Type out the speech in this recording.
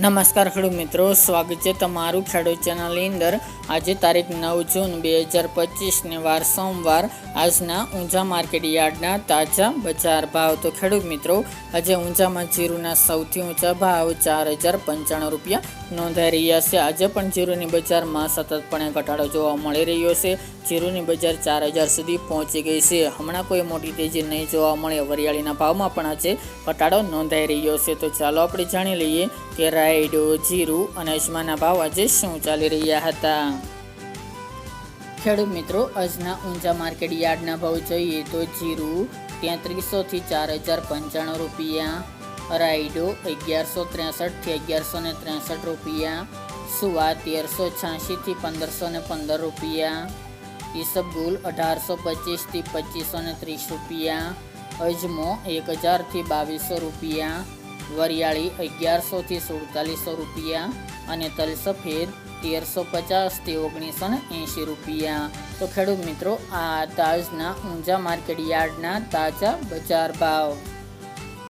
નમસ્કાર ખેડૂત મિત્રો, સ્વાગત છે તમારું ખેડૂત ચેનલની અંદર. આજે તારીખ નવ જૂન બે હજાર પચીસને વાર સોમવાર. આજના ઊંઝા માર્કેટ યાર્ડના તાજા બજાર ભાવ. તો ખેડૂત મિત્રો, આજે ઊંઝામાં જીરુના સૌથી ઊંચા ભાવ ચાર હજાર પંચાણું રૂપિયા નોંધાઈ રહ્યા છે. આજે પણ જીરુની બજારમાં સતતપણે ઘટાડો જોવા મળી રહ્યો છે. જીરુની બજાર ચાર હજાર સુધી પહોંચી ગઈ છે. હમણાં કોઈ મોટી તેજી નહીં જોવા મળે. વરિયાળીના ભાવમાં પણ આજે ઘટાડો નોંધાઈ રહ્યો છે. તો ચાલો આપણે જાણી લઈએ કે રાયડો, જીરું અને અજમાના ભાવ આજે શું ચાલી રહ્યા હતા? ખેડૂત મિત્રો આજના ઊંચા માર્કેટ યાર્ડના ભાવ જોઈએ તો જીરું તેત્રીસોથી ચાર હજાર પંચાણું રૂપિયા, રાયડો અગિયારસો ત્રેસઠથી અગિયારસો ને ત્રેસઠ રૂપિયા, સુવા તેરસો છ્યાસીથી પંદરસો ને પંદર રૂપિયા, ઈસબગુલ અઢારસો પચીસથી પચીસો ને ત્રીસ રૂપિયા, અજમો એક હજારથી બાવીસો રૂપિયા વરિયાળી અગિયારસોથી સુડતાલીસો રૂપિયા અને તલ સફેદ તેરસો પચાસથી ઓગણીસો ને એંશી રૂપિયા. તો ખેડૂત મિત્રો, આ તાજના ઊંઝા માર્કેટ યાર્ડના તાજા બજાર ભાવ.